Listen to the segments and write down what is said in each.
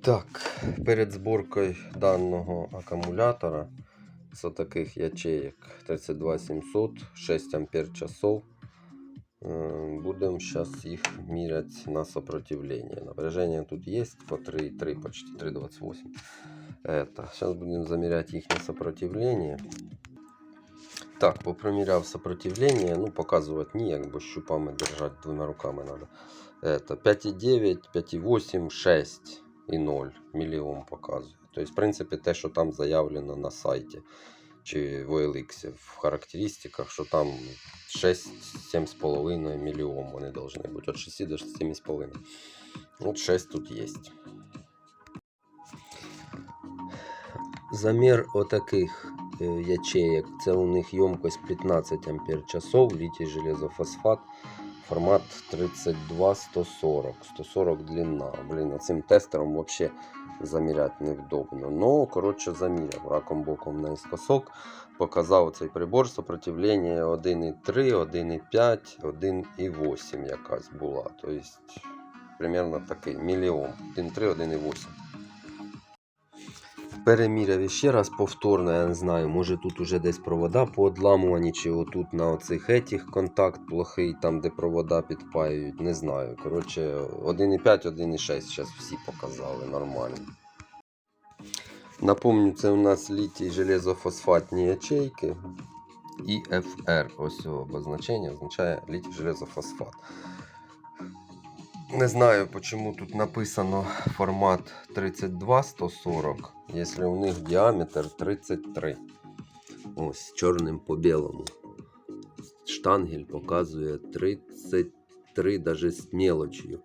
Так, перед зборкою даного акумулятора з таких ячеек 32700, 6 ампер часов. Е, Будемо зараз їх міряти на сопротивление. Напряжение тут есть по 3,3, почти 3,28. Это. Сейчас будем замерять их на сопротивление. Так, попроміряв сопротивление. Ну, показувати ніяк, бо щупами держати двома руками надо. Это 5,9, 5,8, 6 і 0 мільйон показує. Тобто, в принципі, те, що там заявлено на сайті чи в OLX в характеристиках, що там 6-7,5 мільйон вони повинні бути. От 6 до 7,5. От 6 тут є. Замір отаких е, ячеек. Це у них ємкость 15 ампер часов, літій железофосфат. Формат 32 140. 140 длина. Блін, цим тестером взагалі заміряти невдобно. Ну, коротше, заміряв раком боком наискосок. Показав цей прибор сопротивлення 1,3, 1,5, 1,8 якась була. Тобто, примерно такий мільйон. 1,3, 1,8. Переміряв іще раз повторно, я не знаю, може тут уже десь провода поодламувані, чи отут на оцих етіх контакт плохий, там де провода підпаюють, не знаю. Коротше, 1,5, 1,6 зараз всі показали нормально. Напомню, це у нас літій железофосфатні ячейки. ІФР. Ось цього обозначення означає літій железофосфат. Не знаю, почему тут написано формат 32-140, если у них діаметр 33. Ось, чорним по білому. Штангель показує 33, даже з мелочью.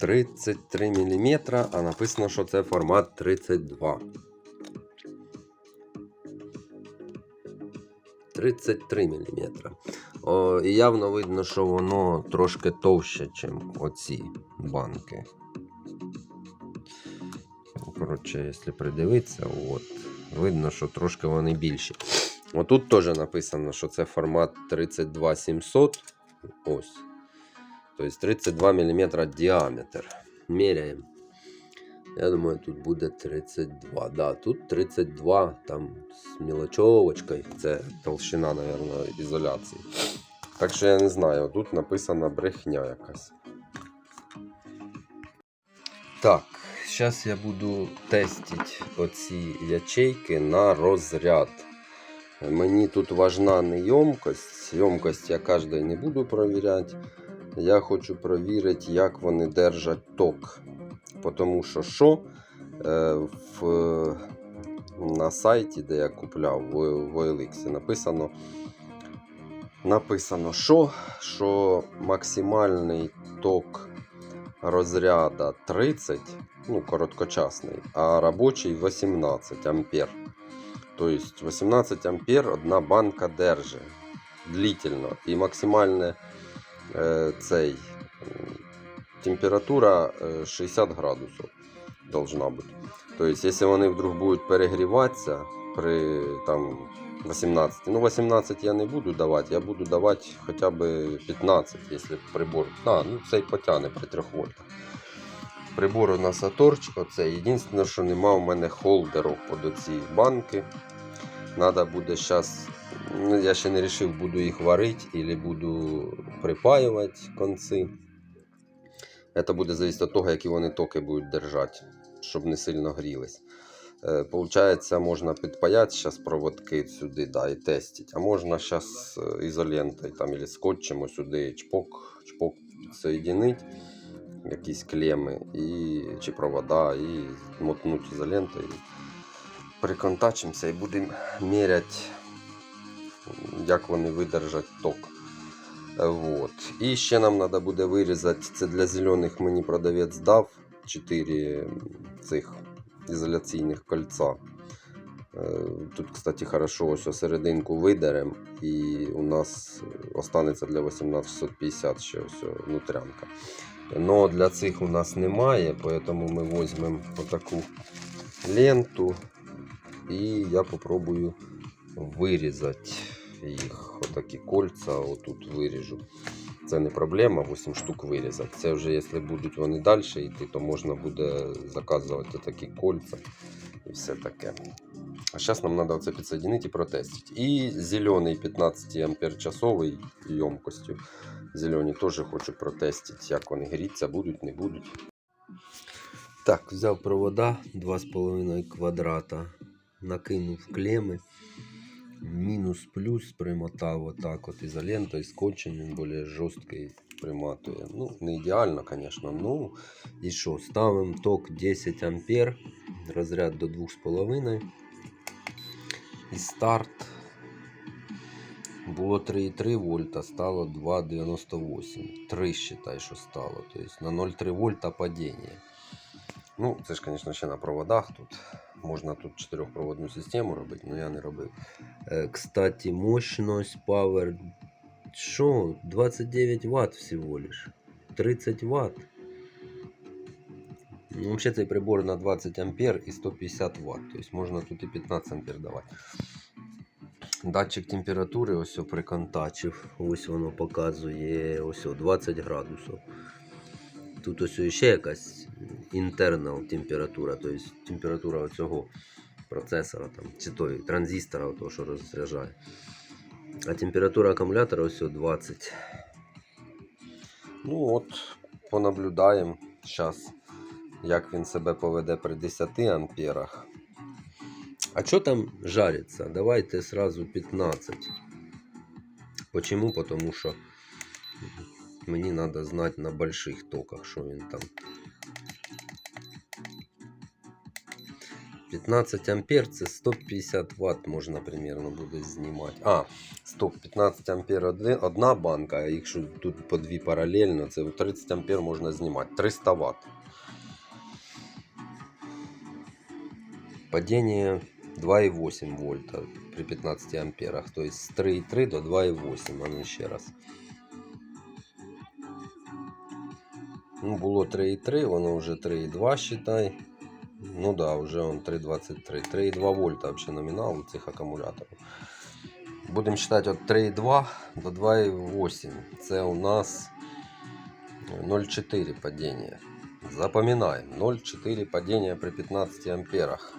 33 мм, а написано, що це формат 32. 33 мм. О, і явно видно, що воно трошки товще, ніж оці банки. Коротше, якщо придивитися, от, видно, що трошки вони більші. Отут теж написано, що це формат 32700. Ось. Тобто 32 мм діаметр. Міряємо. Я думаю, тут буде 32. Да, тут 32, там з мілочовочкою. Це толщина, мабуть, ізоляції. Так що я не знаю, тут написана брехня якась. Так, зараз я буду тестити оці ячейки на розряд. Мені тут важна не ємкость. Ємкость я кожен не буду перевіряти. Я хочу перевірити, як вони держать ток. Тому що що е, в, на сайті, де я купляв в, OLX, написано, написано що, що максимальний ток розряда 30, ну, короткочасний, а робочий 18 ампер. Тобто 18 ампер одна банка держить длительно. І максимальне е, цей м, температура е, 60 градусів должна бути. Тобто, якщо вони вдруг будуть перегріватися при там 18, ну 18 я не буду давати, я буду давати хоча б 15, якщо прибор. А, ну цей потягне при 3 вольтах. Прибор у нас Аторч, оце. Єдине, що нема у мене холдеру під оці банки. Надо буде зараз, ну, я ще не вирішив, буду їх варити або буду припаювати конці. Це буде залежати від того, які вони токи будуть держати, щоб не сильно грілись. Е, Получається, можна підпаяти зараз проводки сюди да, і тестити. А можна зараз ізолентою там, або скотчем сюди чпок, чпок підсоєдинити, якісь клеми і, чи провода, і мотнути ізолентою. Приконтачимося і будемо міряти, як вони видержать ток. Вот. І ще нам треба буде вирізати, це для зелених мені продавець дав 4 цих ізоляційних кольця. Е, Тут, кстати, хорошо ось серединку видеремо і у нас останеться для 18650 ще ось внутрянка. Но для цих у нас немає, тому ми візьмемо отаку ленту і я попробую вирізати їх. Отакі кольця отут виріжу. Це не проблема, 8 штук вирізати. Це вже якщо будуть вони далі йти, то можна буде заказувати такі кольця і все таке. А зараз нам треба це підсоединити і протестити. І зелений 15 ампер ємкостю. Зелені теж хочу протестити, як вони гріться, будуть, не будуть. Так, взяв провода 2,5 квадрата, накинув клеми, мінус плюс примотав отак от ізолентою, скотчем він більш жорсткий приматує. Ну, не ідеально, звісно. Ну, і що, ставимо ток 10 ампер, розряд до 2,5. І старт було 3,3 вольта, стало 2,98. 3 считай, що стало. Тобто на 0,3 вольта падіння. Ну, це ж, звісно, ще на проводах тут. Можна тут чотирьохпроводну систему робити, але я не робив. Е, Кстати, мощность Power. Що? 29 Вт всего лиш. 30 Вт. Ну, взагалі цей прибор на 20 ампер і 150 Вт. Тобто можна тут і 15 ампер давати. Датчик температури ось о приконтачив. Ось воно показує ось о 20 градусів. Тут ось ще якась інтернал температура, тобто температура цього процесора там, чи той транзистора, того, що розряджає. А температура акумулятора ось 20. Ну от, понаблюдаємо зараз, як він себе поведе при 10 амперах. А що там жариться? Давайте сразу 15. Почему? Потому що мені треба знати на больших токах, що він там. 15 ампер це 150 Вт можна примерно буде знімати. А, стоп, 15 ампер одне- одна банка, а якщо тут по дві паралельно, це 30 ампер можна знімати. 300 Вт. Падение 2,8 вольта при 15 амперах. То есть с 3,3 до 2,8. А ну ще раз. Ну, було 3,3, воно вже 3,2 считай. Ну да, вже он 3,23. 3,2 вольта вообще номінал у цих акумуляторів. Будемо считати от 3,2 до 2,8. Це у нас 0,4 падіння. Запоминаем. 0,4 падіння при 15 амперах.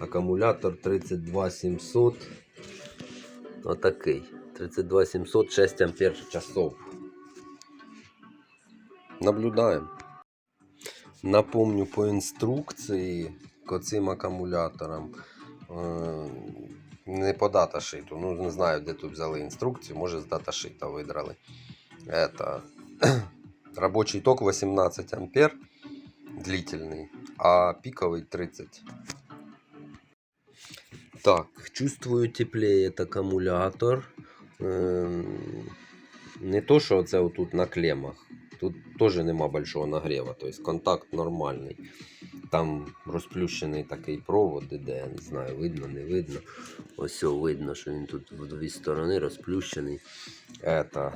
Акумулятор 32700. Отакий. 32700 6 ампер часов. Наблюдаємо. Напомню по інструкції к цим акумуляторам. е, Не по даташиту. Ну, не знаю, де тут взяли інструкцію. Може з даташита видрали. Это рабочий ток 18 ампер длительный, а пиковый 30. Так, чувствую теплеет аккумулятор. Ем, Не то, що це отут на клемах. Тут теж нема большого нагріва, тобто контакт нормальний. Там розплющений такий провод іде, я не знаю, видно, не видно. Ось видно, що він тут в дві сторони розплющений. Это,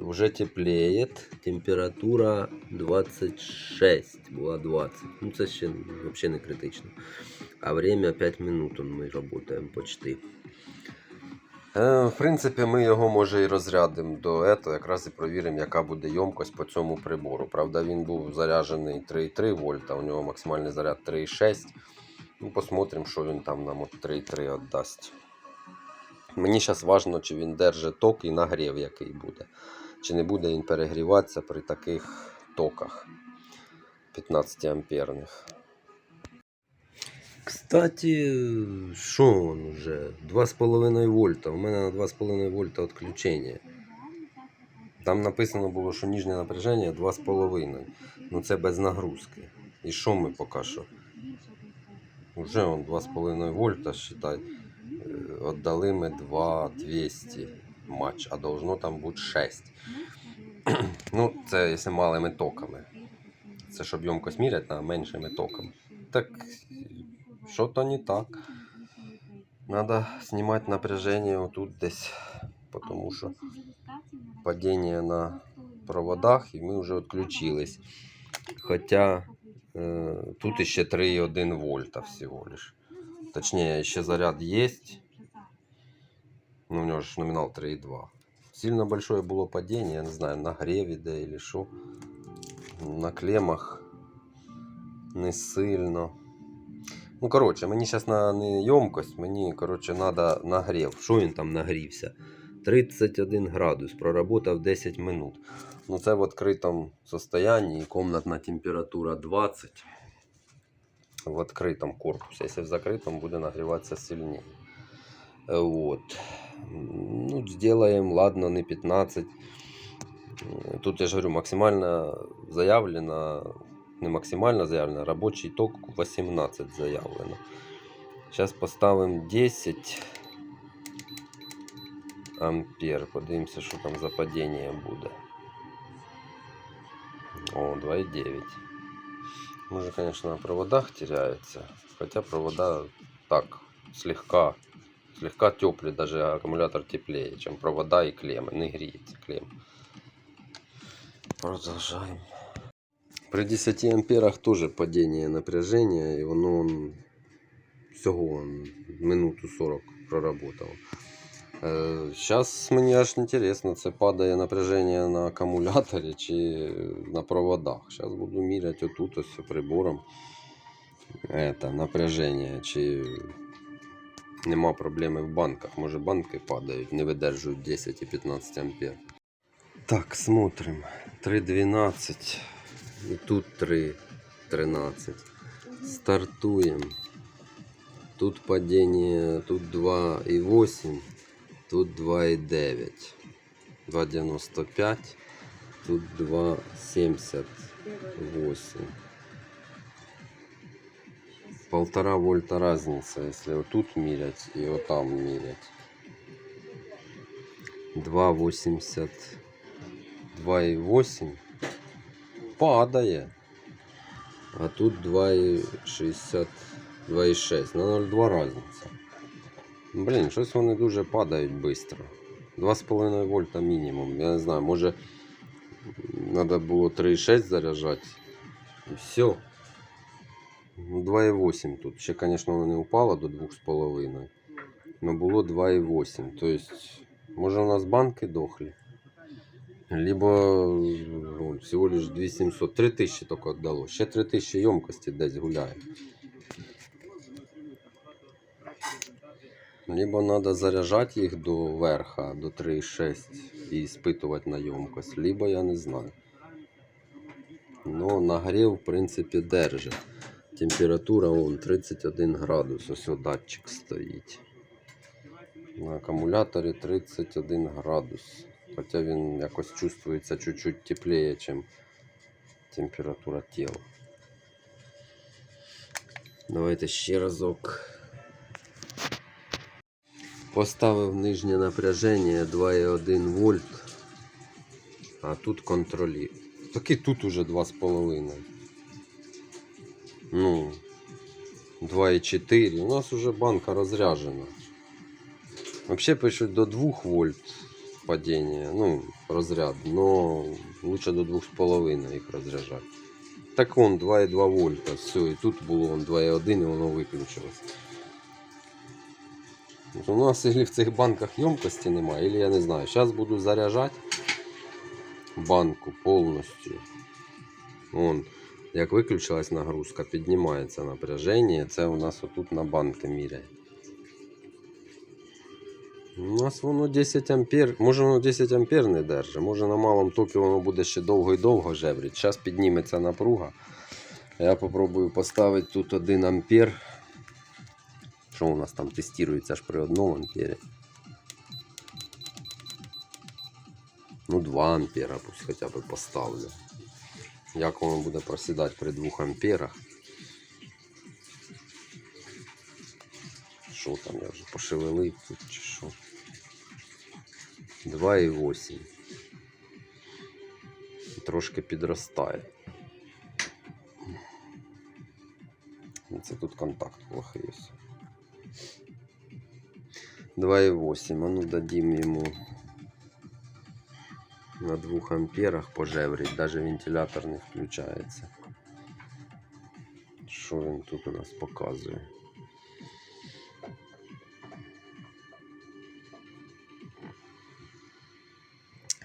вже теплеет, температура 26, була 20. Ну це ще взагалі не критично. А время 5 минут ми працюємо почти. Е, В принципі, ми його може і розрядимо до этого, якраз і провіримо, яка буде ємкость по цьому прибору. Правда, він був заряджений 3,3 вольта, у нього максимальний заряд 3,6. Ну, посмотрим, що він там нам 3,3 віддасть. Мені зараз важливо, чи він держить ток і нагрів, який буде. Чи не буде він перегріватися при таких токах 15 амперних. Кстати, що он уже? 2,5 вольта. У мене на 2,5 вольта відключення. Там написано було, що ніжнє напряження 2,5. Ну це без нагрузки. І що ми поки що? Уже он 2,5 вольта, считай. Е, Отдали ми 2,200 матч, а должно там бути 6. ну, це якщо малими токами. Це щоб ємкость міряти на меншими токами. Так что-то не так. Надо снимать напряжение вот тут десь, потому что падение на проводах и мы уже отключились. Хотя э, тут еще 3,1 вольта всего лишь. Точнее, еще заряд есть. Ну, у него же номинал 3,2. сильно большое було падіння, я не знаю, нагрів іде или що. На клемах не сильно. Ну, коротше, мені зараз на не мені, коротше, треба нагрів. Що він там нагрівся? 31 градус, проработав 10 минут. Ну, це в відкритому состоянні, комнатна температура 20 в відкритому корпусі. Якщо в закритому, буде нагріватися сильніше. Вот. Ну, сделаем, ладно, не 15. Е, Тут я ж говорю, максимально заявлено, не максимально заявлено, робочий ток 18 заявлено. Сейчас поставим 10 ампер. Подивимося, що там за падіння буде. О, 2,9. Може, конечно, на проводах теряется. Хотя провода так, слегка, слегка теплый, даже аккумулятор теплее, чем провода и клеммы. Не греется клемма. Продолжаем. При 10 амперах тоже падение напряжения, и воно он, всього он, минуту 40 проработал. Зараз мені аж інтересно, це падає напряження на акумуляторі чи на проводах. Зараз буду міряти отут ось прибором это, напряження, чи нема проблеми в банках. Може банки падають, не видержують 10 і 15 ампер. Так, смотрим. 3.12. І тут 3.13. Стартуємо. Тут падение, тут 2,8, тут 2,9. 2,95, тут 2,78. Полтора вольта разница, если вот тут мерять и вот там мерять. 2,80, 2,8 падає. А тут 2,60, 2,6. На 0,2 разниця. Блін, щось вони дуже падають швидко. 2,5 вольта мінімум. Я не знаю, може треба було 3,6 заряджати. І все. Ну, 2,8 тут. Ще, звісно, воно не упало до 2,5. Но було 2,8. Тобто, може у нас банки дохлі. Либо ну, всего лишь 2700. 3000 только отдало. Ще 3000 емкости десь гуляє. Либо надо заряджати їх до верха, до 3,6 і іспитувати на ємкость. Либо я не знаю. Но нагрів, в принципі, держить. Температура вон 31 градус. Ось датчик стоїть. На акумуляторі 31 градус. Хоча він якось чувствується чуть-чуть теплее, ніж температура тіла. Давайте ще разок. Поставив нижнє напряження 2,1 вольт. А тут контролі. Так і тут уже 2,5. Ну, 2,4. У нас уже банка розряжена. Вообще пишуть до 2 вольт падение, ну, разряд, но лучше до 2,5 їх розряджати. Так он 2,2 вольта, все, і тут було он 2,1 і воно виключилось. От У нас или в цих банках ємкості немає, или я не знаю. Зараз буду заряджати банку повністю. Вон, як виключилась нагрузка, піднімається напряження. Це у нас отут на банки міряє. У нас воно 10 ампер, може воно 10 ампер не держить, може на малому токі воно буде ще довго і довго жевріти. Зараз підніметься напруга. Я попробую поставити тут 1 ампер. Що у нас там тестується аж при 1 ампері. Ну 2 ампера пусть хоча б поставлю. Як воно буде просідати при 2 амперах. Що там я вже пошевелив тут чи що? 2,8. Трошки підростає. Ну, Це тут контакт плохий. ось. 2,8. А ну дадим ему на 2 амперах пожеврить. Даже вентилятор не включається. Що він тут у нас показує?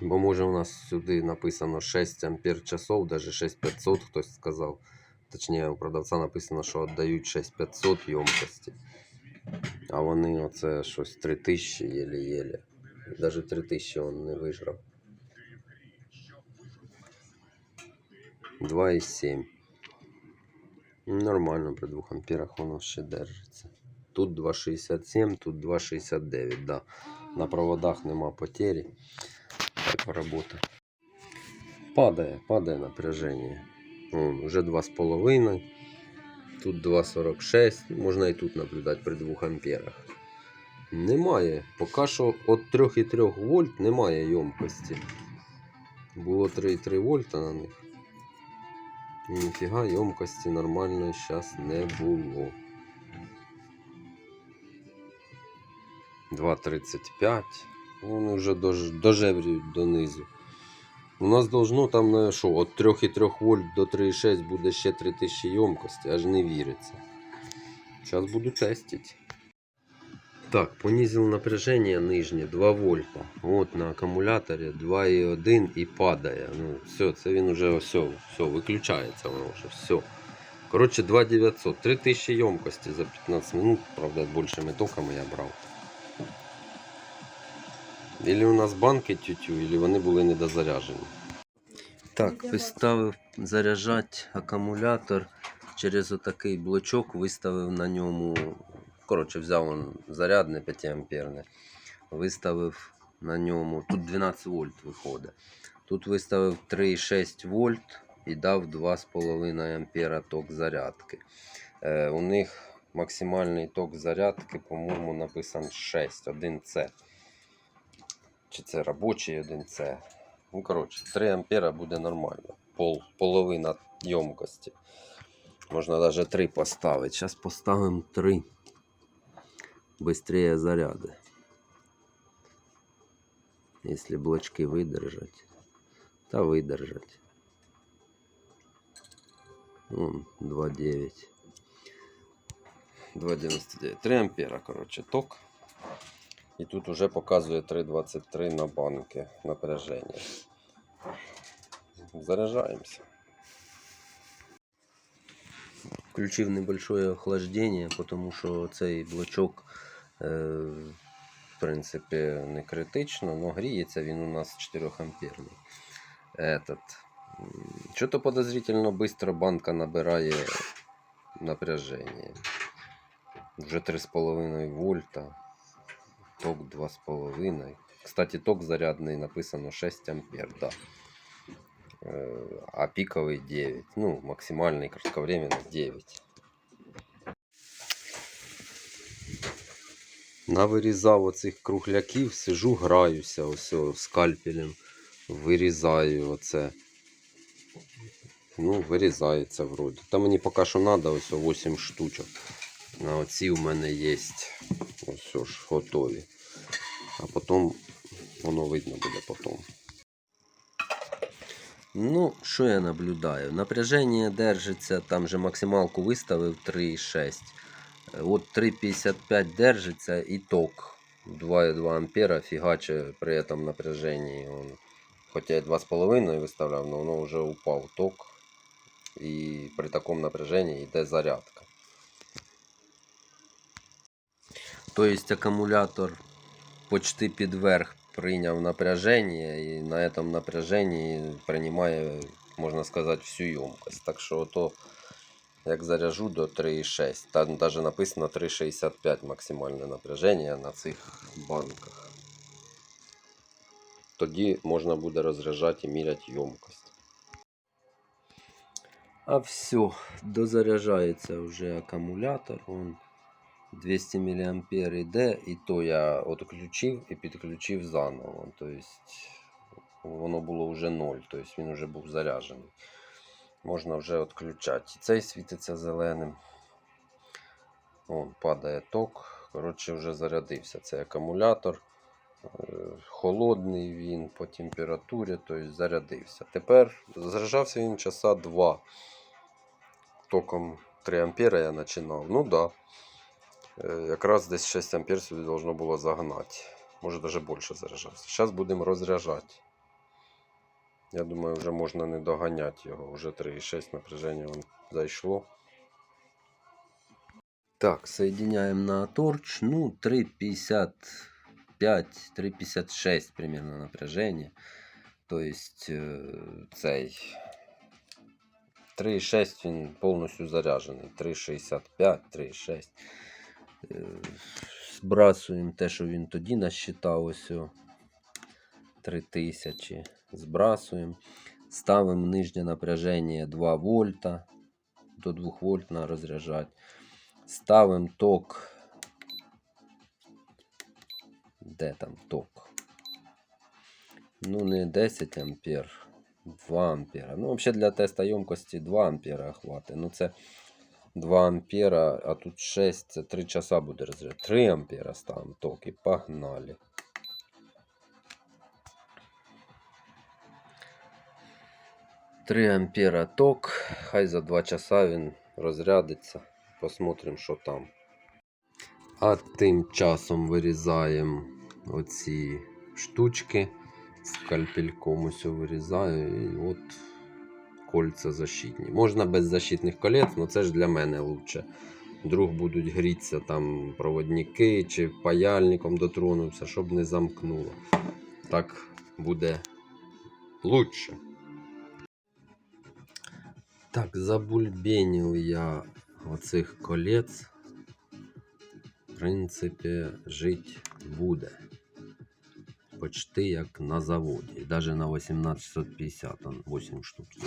Бо може у нас сюди написано 6 ампер часов, даже 6500 хтось сказав. Точніше, у продавця написано, що віддають 6500 ємкості. А вони оце щось 3000 єлі-єлі. Даже 3000 він не вижрав. 2,7. Ну, Нормально при 2 амперах воно ще держиться. Тут 2,67, тут 2,69, да. На проводах нема потері. Так робота. Падає, падає напряження. Вон, уже 2,5. Тут 2,46. Можна і тут наблюдати при 2 амперах. Немає. Поки що від 3,3 вольт немає ємкості. Було 3,3 вольта на них. Ніфіга ємкості нормальної зараз не було. 2,35. Вони вже дож, дожеврюють донизу. У нас должно там на що, від 3,3 вольт до 3,6 буде ще 3000 ємкості, аж не віриться. Зараз буду тестити. Так, понизил напряжение нижнє 2 вольта. От на акумуляторі 2,1 і падає. Ну, все, це він уже все, все, виключається воно вже, все. Коротше, 2,900. 3000 ємкості за 15 минут. Правда, більшими токами я брав. Или у нас банки тютю, или вони були недозаряжені. Так, виставив заряджати акумулятор через отакий блочок, виставив на ньому. Коротше, взяв он зарядне 5 амперне, виставив на ньому. Тут 12 вольт виходить. Тут виставив 3,6 вольт і дав 2,5 ампера ток зарядки. Е, у них максимальний ток зарядки, по-моєму, написан 6, 1С. Чи це робочий 1С. Ну, коротше, 3 ампера буде нормально. Пол, половина ємкості. Можна навіть 3 поставити. Зараз поставимо 3. Быстрее заряди. Если блочки выдержать. Та выдержать. Вон 2,9. 2,99. 3 ампера, короче, ток. І тут уже показує 3,23 на банки напряження. Заряджаємося. Включив небольшое охлаждение, потому що цей блочок, е, в принципі, не критично, але гріється він у нас 4 амперний. Этот. Что-то подозрительно быстро банка набирає напряжение. Вже 3,5 вольта. Ток 2,5. Кстати, ток зарядний написано 6 ампер, да. Э, А пиковый 9. Ну, максимальный кратковременный 9. Навирізав оцих кругляків, сижу, граюся ось о, скальпелем. Вирізаю оце. Ну, вирізається вроді. Та мені поки що треба ось о 8 штучок. На оці у мене є ось ж готові. А потім воно видно буде потім. Ну, що я наблюдаю? Напряження держиться, там же максималку виставив 3,6. Е, От 3,55 держиться і ток 2,2 ампера фігаче при этом напряженні. Хоча я 2,5 виставляв, але воно вже упав ток. І при такому напряженні йде зарядка. Тобто акумулятор почти під верх прийняв напряження і на этом напряженні приймає, можна сказати, всю ємкость. Так що то як заряжу до 3,6, там навіть написано 3,65 максимальне напряження на цих банках. Тоді можна буде розряджати і міряти ємкость. А все, дозаряджається вже акумулятор. Он 200 мА йде, і то я відключив і підключив заново. Тобто воно було вже 0, тобто він вже був заряджений. Можна вже відключати. Цей світиться зеленим. Вон, падає ток. Коротше, вже зарядився цей акумулятор. Е, Холодний він по температурі, тобто зарядився. Тепер заряджався він часа 2. Током 3 ампера я починав. Ну да. Е, Якраз десь 6 ампер сюди должно було загнати. Може навіть більше заряджався. Зараз будемо розряджати. Я думаю, вже можна не доганяти його. Вже 3,6 напряження вон зайшло. Так, соединяем на торч. Ну, 3,55, 3,56 примерно напряжение. То есть э, цей 3,6 він повністю заряджений. 3,65, 3,6. Збрасуємо те, що він тоді насчитав ось 3000. Збрасуємо. Ставимо нижнє напряження 2 вольта. До 2 вольт на розряджати. Ставимо ток. Де там ток? Ну, не 10 ампер, 2 ампера. Ну, взагалі для теста ємкості 2 ампера хватить. Ну, це 2 ампера, а тут 6, це 3 часа буде розряд. 3 ампера ставимо ток і погнали. Три ампера ток. Хай за 2 часа він розрядиться. Посмотрим, що там. А тим часом вирізаємо оці штучки. Скальпельком ось вирізаю і от кольця защитні. Можна без защитних колець, але це ж для мене лучше. Вдруг будуть грітися там проводники чи паяльником дотронувся, щоб не замкнуло. Так буде лучше. Так, забульбенив я оцих колець. В принципі, жить буде. Почти як на заводі. І навіть на 18650 там 8 штук є.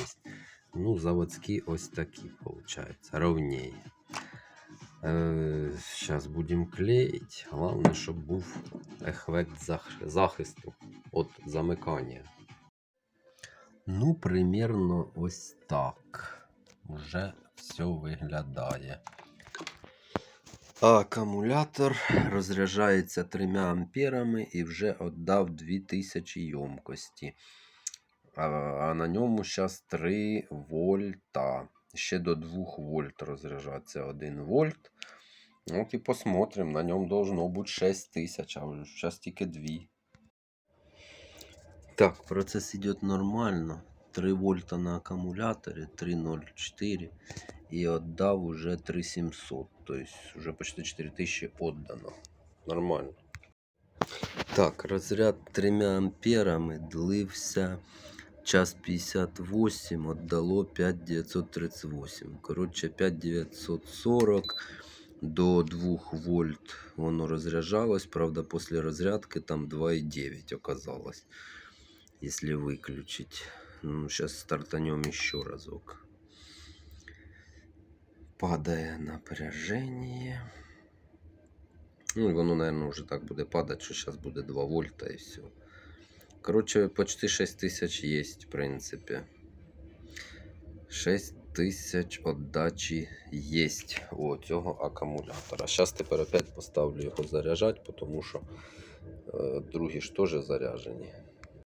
Ну, заводські ось такі, виходить, ровнее. Зараз будемо клеїти. Головне, щоб був ефект захисту від замикання. Ну, примерно ось так. Уже все виглядає. Акумулятор розряджається 3 амперами і вже віддав 2000 ємкості. А, на ньому зараз 3 вольта. Ще до 2 вольт розряджається 1 вольт. От і посмотрим. На ньому должно бути 6000, а зараз тільки 2. Так, процесс идет нормально. 3 вольта на аккумуляторе, 3.04 и отдав уже 3700. То есть уже почти 4000 отдано. Нормально. Так, розряд 3 амперами длився час 58, отдало 5938. Коротше, 5940 до 2 вольт воно розряджалось. Правда, після розрядки там 2,9 оказалось. Если выключить. Ну, сейчас стартанем еще разок. Падає напряжение. Ну, і воно, наверное, уже так буде падати, що зараз буде 2 вольта і все. Короче, почти 6 тисяч є, в принципі. 6 тисяч отдачі є у цього акумулятора. Зараз тепер опять поставлю його заряджати, тому що е, другі ж теж заряджені.